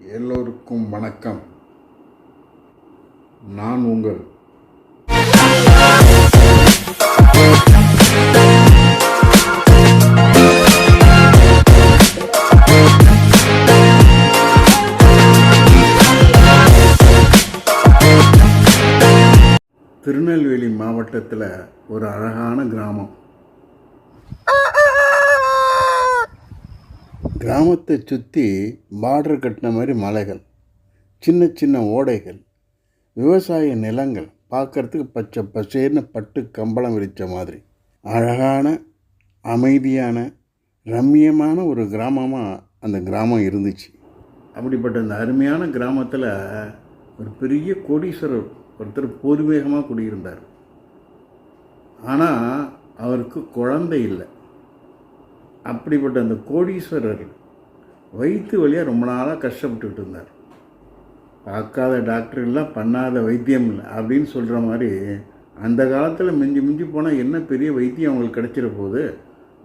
எல்லோருக்கும் வணக்கம். நான் உங்கள் திருநெல்வேலி மாவட்டத்தில் ஒரு அழகான கிராமம். கிராமத்தை சுற்றி பார்டர் கட்டின மாதிரி மலைகள் சின்ன சின்ன ஓடைகள் விவசாய நிலங்கள் பார்க்கறதுக்கு பச்சை பசேர்னு பட்டு கம்பளம் விரித்த மாதிரி. அழகான அமைதியான ரம்மியமான ஒரு கிராமமாக அந்த கிராமம் இருந்துச்சு. அப்படிப்பட்ட அந்த அருமையான கிராமத்தில் ஒரு பெரிய கோடீஸ்வரர் ஒருத்தர் பூர்வீகமாக குடியிருந்தார். ஆனால் அவருக்கு குழந்தை இல்லை. அப்படிப்பட்ட அந்த கோடீஸ்வரர் வயிற்று வழியாக ரொம்ப நாளாக கஷ்டப்பட்டுக்கிட்டு இருந்தார். பார்க்காத டாக்டர் இல்லை பண்ணாத வைத்தியம் இல்லை அப்படின்னு சொல்கிற மாதிரி அந்த காலத்தில் மிஞ்சி மிஞ்சி போனால் என்ன பெரிய வைத்தியம் அவங்களுக்கு கிடச்சிட போகுது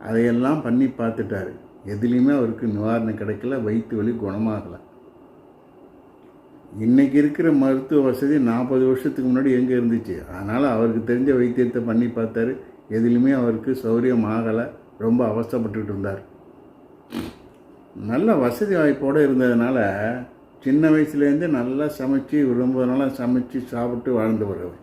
அதையெல்லாம் பண்ணி பார்த்துட்டாரு. எதுலேயுமே அவருக்கு நிவாரணம் கிடைக்கல வயிற்று வலி குணமாகலை. இன்றைக்கி இருக்கிற மருத்துவ வசதி நாற்பது வருஷத்துக்கு முன்னாடி எங்கே இருந்துச்சு? அதனால் அவருக்கு தெரிஞ்ச வைத்தியத்தை பண்ணி பார்த்தாரு. எதுலேயுமே அவருக்கு சௌரியம் ஆகலை. ரொம்ப அவஸ்தப்பட்டுக்கிட்டு இருந்தார். நல்ல வசதி வாய்ப்போடு இருந்ததுனால சின்ன வயசுலேருந்தே நல்லா சமைச்சு ரொம்ப நாளாக சமைச்சு சாப்பிட்டு வாழ்ந்தவர் அவர்.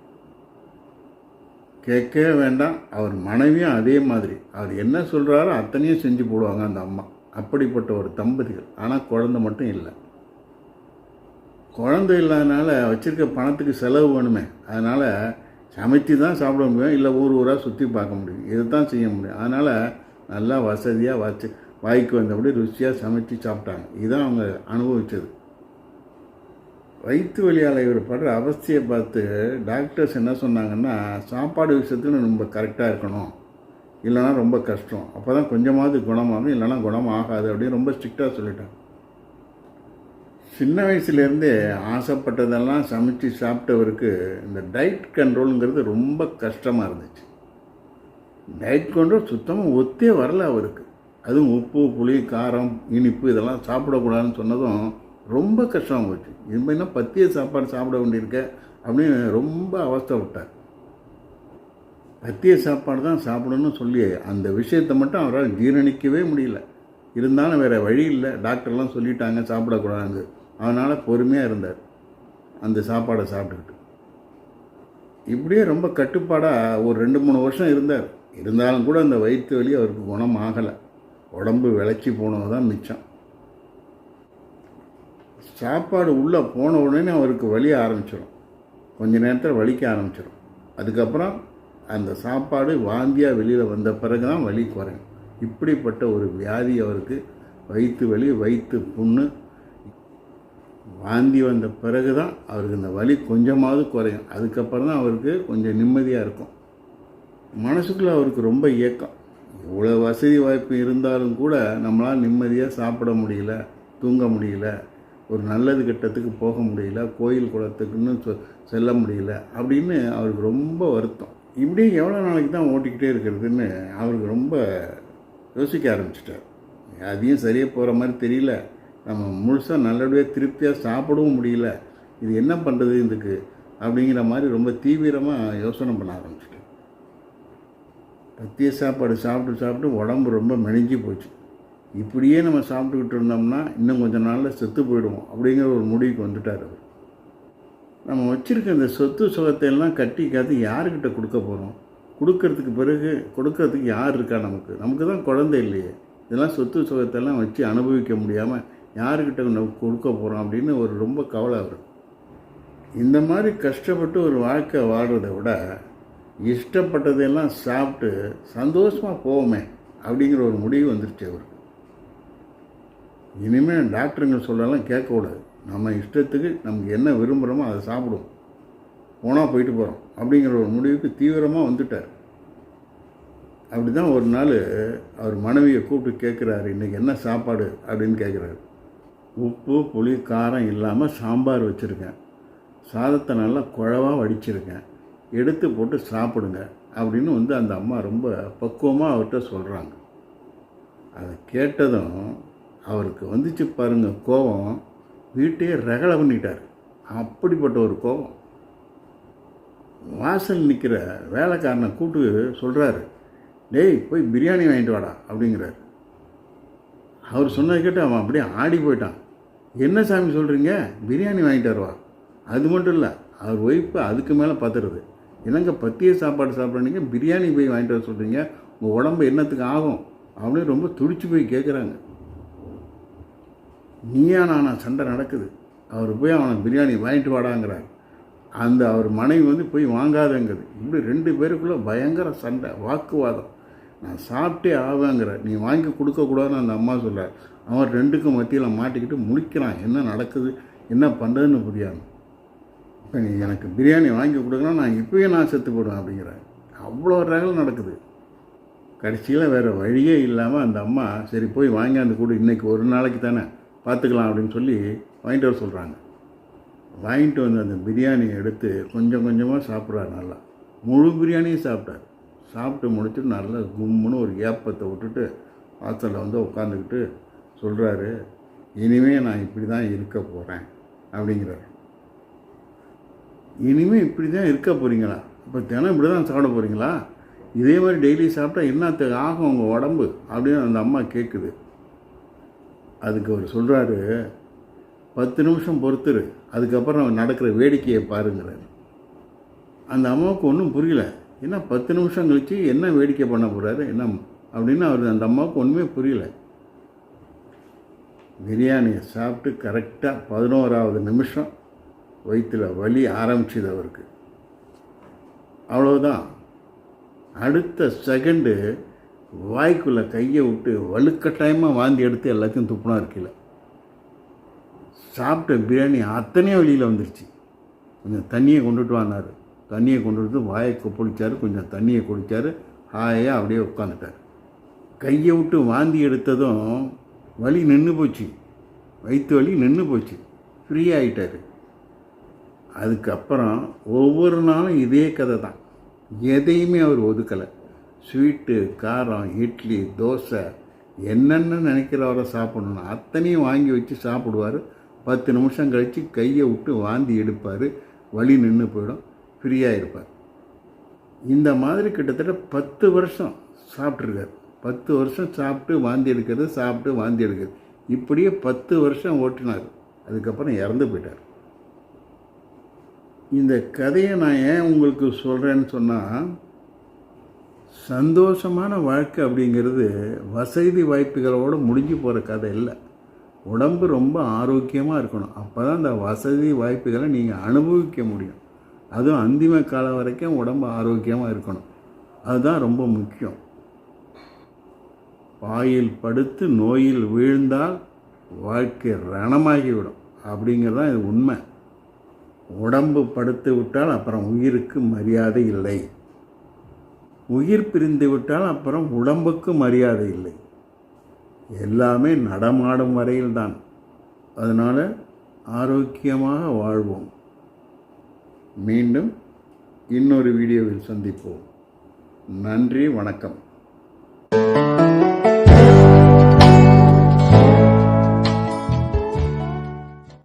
கேட்கவே வேண்டாம் அவர் மனைவியும் அதே மாதிரி. அவர் என்ன சொல்கிறாரோ அத்தனையும் செஞ்சு போடுவாங்க அந்த அம்மா. அப்படிப்பட்ட ஒரு தம்பதிகள். ஆனால் குழந்தை மட்டும் இல்லை. குழந்தை இல்லாதனால வச்சுருக்க பணத்துக்கு செலவு வேணுமே. அதனால் சமைச்சு தான் சாப்பிட முடியும். இல்லை ஊர் ஊராக சுற்றி பார்க்க முடியும். இதை தான் செய்ய முடியும். அதனால் நல்லா வசதியாக வச்சு வாய்க்கு வந்தபடி ருசியாக சமைச்சு சாப்பிட்டாங்க. இதுதான் அவங்க அனுபவித்தது வயிற்று வழியால் இவர் படுற அவஸ்தையை பார்த்து டாக்டர்ஸ் என்ன சொன்னாங்கன்னா சாப்பாடு விஷயத்தில் ரொம்ப கரெக்டாக இருக்கணும். இல்லைன்னா ரொம்ப கஷ்டம். அப்போ தான் கொஞ்சமாவது குணமாகும் இல்லைன்னா குணம் ஆகாது அப்படின்னு ரொம்ப ஸ்ட்ரிக்டாக சொல்லிட்டாங்க. சின்ன வயசுலேருந்தே ஆசைப்பட்டதெல்லாம் சமைச்சு சாப்பிட்டவருக்கு இந்த டயட் கண்ட்ரோலுங்கிறது ரொம்ப கஷ்டமாக இருந்துச்சு. டயட் கண்ட்ரோல் சுத்தமாக ஒத்தே வரல அவருக்கு. அதுவும் உப்பு புளி காரம் இனிப்பு இதெல்லாம் சாப்பிடக்கூடாதுன்னு சொன்னதும் ரொம்ப கஷ்டமாக போச்சு. இது மாதிரினா பத்திய சாப்பாடு சாப்பிட வேண்டியிருக்க அப்படின்னு ரொம்ப அவஸ்தை விட்டார் பத்திய சாப்பாடு தான் சாப்பிடணும்னு சொல்லி அந்த விஷயத்தை மட்டும் அவரால் ஜீரணிக்கவே முடியல. இருந்தாலும் வேறு வழி இல்லை. டாக்டர்லாம் சொல்லிட்டாங்க சாப்பிடக்கூடாது அதனால் பொறுமையாக இருந்தார். அந்த சாப்பாடை சாப்பிட்டுக்கிட்டு. இப்படியே ரொம்ப கட்டுப்பாடாக ஒரு ரெண்டு மூணு வருஷம் இருந்தார். இருந்தாலும் கூட அந்த வயிற்று வலி அவருக்கு குணம் ஆகலை உடம்பு விளக்கி போனது தான் மிச்சம். சாப்பாடு உள்ளே போன உடனே அவருக்கு வலி ஆரம்பிச்சிடும் கொஞ்ச நேரத்தில் வலிக்க ஆரம்பிச்சிடும் அதுக்கப்புறம் அந்த சாப்பாடு வாந்தியாக வெளியில் வந்த பிறகு தான் வலி குறையும். இப்படிப்பட்ட ஒரு வியாதி அவருக்கு வயிற்று வலி வயிற்று புண்ணு வாந்தி வந்த பிறகு தான் அவருக்கு இந்த வலி கொஞ்சமாவது குறையும். அதுக்கப்புறம் தான் அவருக்கு கொஞ்சம் நிம்மதியாக இருக்கும். மனசுக்குள்ளே அவருக்கு ரொம்ப இயக்கம் இவ்வளோ வசதி வாய்ப்பு இருந்தாலும் கூட நம்மளால் நிம்மதியாக சாப்பிட முடியல தூங்க முடியல ஒரு நல்லது கெட்டத்துக்கு போக முடியல கோயில் குளத்துக்குன்னு சொ செல்ல முடியல அப்படின்னு அவருக்கு ரொம்ப வருத்தம். இப்படி எவ்வளோ நாளைக்கு தான் ஓட்டிக்கிட்டே இருக்கிறதுன்னு அவருக்கு ரொம்ப யோசிக்க ஆரம்பிச்சிட்டார். அதையும் சரியாக போகிற மாதிரி தெரியல. நம்ம முழுசாக நல்லபடியாக திருப்தியாக சாப்பிடவும் முடியல. இது என்ன பண்ணுறது இதுக்கு? அப்படிங்கிற மாதிரி ரொம்ப தீவிரமாக யோசனை பண்ண ஆரம்பிச்சிட்டேன் மத்திய சாப்பாடு சாப்பிட்டு சாப்பிட்டு உடம்பு ரொம்ப மெலிஞ்சு போச்சு. இப்படியே நம்ம சாப்பிட்டுக்கிட்டு இருந்தோம்னா இன்னும் கொஞ்ச நாளில் செத்து போயிடுவோம் அப்படிங்கிற ஒரு முடிவுக்கு வந்துட்டார் அவர். நம்ம வச்சுருக்க இந்த சொத்து சுகத்தை எல்லாம் கட்டி காத்து யாருக்கிட்ட கொடுக்க போகிறோம் கொடுக்கறதுக்கு பிறகு கொடுக்கறதுக்கு யார் இருக்கா நமக்கு? நமக்கு தான் குழந்தை இல்லையே. இதெல்லாம் சொத்து சுகத்தெல்லாம் வச்சு அனுபவிக்க முடியாமல் யாருக்கிட்ட நம்ம கொடுக்க போகிறோம் அப்படின்னு ஒரு ரொம்ப கவலை வரும் இந்த மாதிரி கஷ்டப்பட்டு ஒரு வாழ்க்கை வாழ்கிறத விட இஷ்டப்பட்டதெல்லாம் சாப்பிட்டு சந்தோஷமாக போவோமே அப்படிங்கிற ஒரு முடிவு வந்துருச்சு அவருக்கு. இனிமேல் டாக்டருங்க சொல்லலாம் கேட்கக்கூடாது. நம்ம இஷ்டத்துக்கு நமக்கு என்ன விரும்புகிறோமோ அதை சாப்பிடுவோம். போனால் போயிட்டு போகிறோம் அப்படிங்கிற ஒரு முடிவுக்கு தீவிரமாக வந்துட்டார். அப்படி தான் ஒரு நாள் அவர் மனைவியை கூப்பிட்டு கேட்குறாரு இன்றைக்கி என்ன சாப்பாடு? அப்படின்னு கேட்குறாரு. உப்பு புளி காரம் இல்லாமல் சாம்பார் வச்சுருக்கேன். சாதத்தை நல்லா குழவாக வடிச்சிருக்கேன். எடுத்து போட்டு சாப்பிடுங்க அப்படின்னு வந்து அந்த அம்மா ரொம்ப பக்குவமாக அவர்கிட்ட சொல்கிறாங்க அதை கேட்டதும் அவருக்கு வந்துச்சு பாருங்கள் கோபம். வீட்டையே ரகலை பண்ணிட்டார். அப்படிப்பட்ட ஒரு கோபம். வாசல் நிற்கிற வேலைக்காரனை கூட்டு சொல்கிறாரு டேய் போய் பிரியாணி வாங்கிட்டு வாடா அப்படிங்கிறார். அவர் சொன்னதை கேட்டு அவன் அப்படியே ஆடி போயிட்டான். என்ன சாமி சொல்கிறீங்க பிரியாணி வாங்கிட்டு வருவா? அது மட்டும் இல்லை அவர் ஒய்ஃபு அதுக்கு மேலே பார்த்துருது என்னங்க பத்திய சாப்பாடு சாப்பிட்றீங்க? பிரியாணி போய் வாங்கிட்டு வர சொல்கிறீங்க உங்கள் உடம்பு என்னத்துக்கு ஆகும்? அப்படின்னு ரொம்ப துடிச்சு போய் கேட்குறாங்க நீயா நானா? சண்டை நடக்குது. அவர் போய் அவனை பிரியாணி வாங்கிட்டு வாடாங்கிறார். அந்த அவர் மனைவி வந்து போய் வாங்காதங்கிறது இப்படி ரெண்டு பேருக்குள்ளே பயங்கர சண்டை வாக்குவாதம். நான் சாப்பிட்டே ஆவேங்கிற நீ வாங்கி கொடுக்கக்கூடாதுன்னு அந்த அம்மா சொல்கிறார் அவன் ரெண்டுக்கும் மத்தியில் மாட்டிக்கிட்டு முழிக்கிறான். என்ன நடக்குது? என்ன பண்ணுறதுன்னு புரியாது இப்போ நீ எனக்கு பிரியாணி வாங்கி கொடுக்கணும் நான் இப்போயே நான் செத்து போடுவேன் அப்படிங்கிறேன் அவ்வளோ ரகல் நடக்குது. கடைசியில் வேறு வழியே இல்லாமல் அந்த அம்மா சரி போய் வாங்கியாந்து கொடு இன்றைக்கி ஒரு நாளைக்கு தானே பார்த்துக்கலாம் அப்படின்னு சொல்லி வாங்கிட்டு வர சொல்கிறாங்க வாங்கிட்டு வந்து அந்த பிரியாணியை எடுத்து கொஞ்சம் கொஞ்சமாக சாப்பிட்றாரு நல்லா. முழு பிரியாணியும் சாப்பிட்டார். சாப்பிட்டு முடிச்சுட்டு நல்லா கும்முன்னு ஒரு ஏப்பத்தை விட்டுட்டு வாசலில் வந்து உட்காந்துக்கிட்டு சொல்கிறாரு இனிமே நான் இப்படி தான் இருக்க போகிறேன் அப்படிங்கிறார். இனிமேல் இப்படி தான் இருக்க போகிறீங்களா இப்போ தினம் இப்படி தான் சாப்பிட போகிறீங்களா இதே மாதிரி டெய்லி சாப்பிட்டா என்னத்துக்கு ஆகும் உங்கள் உடம்பு? அப்படின்னு அந்த அம்மா கேட்குது அதுக்கு அவர் சொல்கிறாரு பத்து நிமிஷம் பொறுத்துரு. அதுக்கப்புறம் நடக்கிற வேடிக்கையை பாருங்கிறார். அந்த அம்மாவுக்கு ஒன்றும் புரியல. என்ன பத்து நிமிஷம் கழித்து என்ன வேடிக்கை பண்ண போகிறாரு என்ன? அப்படின்னு அவர் அந்த அம்மாவுக்கு ஒன்றுமே புரியல. பிரியாணியை சாப்பிட்டு கரெக்டாக பதினோராவது நிமிஷம் வயிற்றில் வலி ஆரம்பிச்சுது அவருக்கு அவ்வளோதான் அடுத்த செகண்டு வாய்க்குள்ளே கையை விட்டு வலுக்கட்டாயமாக வாந்தி எடுத்து எல்லாத்தையும் துப்புனா இருக்கில்ல சாப்பிட்ட பிரியாணி அத்தனையும் வெளியில் வந்துருச்சு. கொஞ்சம் தண்ணியை கொண்டுட்டு வானார் தண்ணியை கொண்டு வந்து வாயை கொப்பளிச்சார். கொஞ்சம் தண்ணியை குடித்தார் ஹாயாக அப்படியே உட்காந்துட்டார். கையை விட்டு வாந்தி எடுத்ததும் வலி நின்று போச்சு. வயிற்று வலி நின்று போச்சு. ஃப்ரீ ஆகிட்டார் அதுக்கப்புறம் ஒவ்வொரு நாளும் இதே கதை தான். எதையுமே அவர் ஒதுக்கலை. ஸ்வீட்டு காரம் இட்லி தோசை என்னென்ன நினைக்கிறவரை சாப்பிடணும் அத்தனையும் வாங்கி வச்சு சாப்பிடுவார். பத்து நிமிஷம் கழித்து கையை விட்டு வாந்தி எடுப்பார். வழி நின்று போயிடும். ஃப்ரீயாக இருப்பார். இந்த மாதிரி கிட்டத்தட்ட பத்து வருஷம் சாப்பிட்ருக்காரு பத்து வருஷம் சாப்பிட்டு வாந்தி எடுக்கிறது சாப்பிட்டு வாந்தி எடுக்கிறது. இப்படியே பத்து வருஷம் ஓட்டினார். அதுக்கப்புறம் இறந்து போயிட்டார். இந்த கதையை நான் ஏன் உங்களுக்கு சொல்கிறேன்னு சொன்னால் சந்தோஷமான வாழ்க்கை அப்படிங்கிறது வசதி வாய்ப்புகளோடு முடிஞ்சு போகிற கதை இல்லை. உடம்பு ரொம்ப ஆரோக்கியமாக இருக்கணும். அப்போ தான் அந்த வசதி வாய்ப்புகளை நீங்கள் அனுபவிக்க முடியும். அதுவும் அந்திம காலம் வரைக்கும் உடம்பு ஆரோக்கியமாக இருக்கணும். அதுதான் ரொம்ப முக்கியம். பாயில் படுத்து நோயில் வீழ்ந்தால் வாழ்க்கை ரணமாகிவிடும். அப்படிங்கிறது தான் இது உண்மை. உடம்பு படுத்து விட்டால் அப்புறம் உயிருக்கு மரியாதை இல்லை. உயிர் பிரிந்து விட்டால் அப்புறம் உடம்புக்கு மரியாதை இல்லை. எல்லாமே நடமாடும் வரையில்தான். அதனால் ஆரோக்கியமாக வாழ்வோம். மீண்டும் இன்னொரு வீடியோவில் சந்திப்போம். நன்றி வணக்கம்.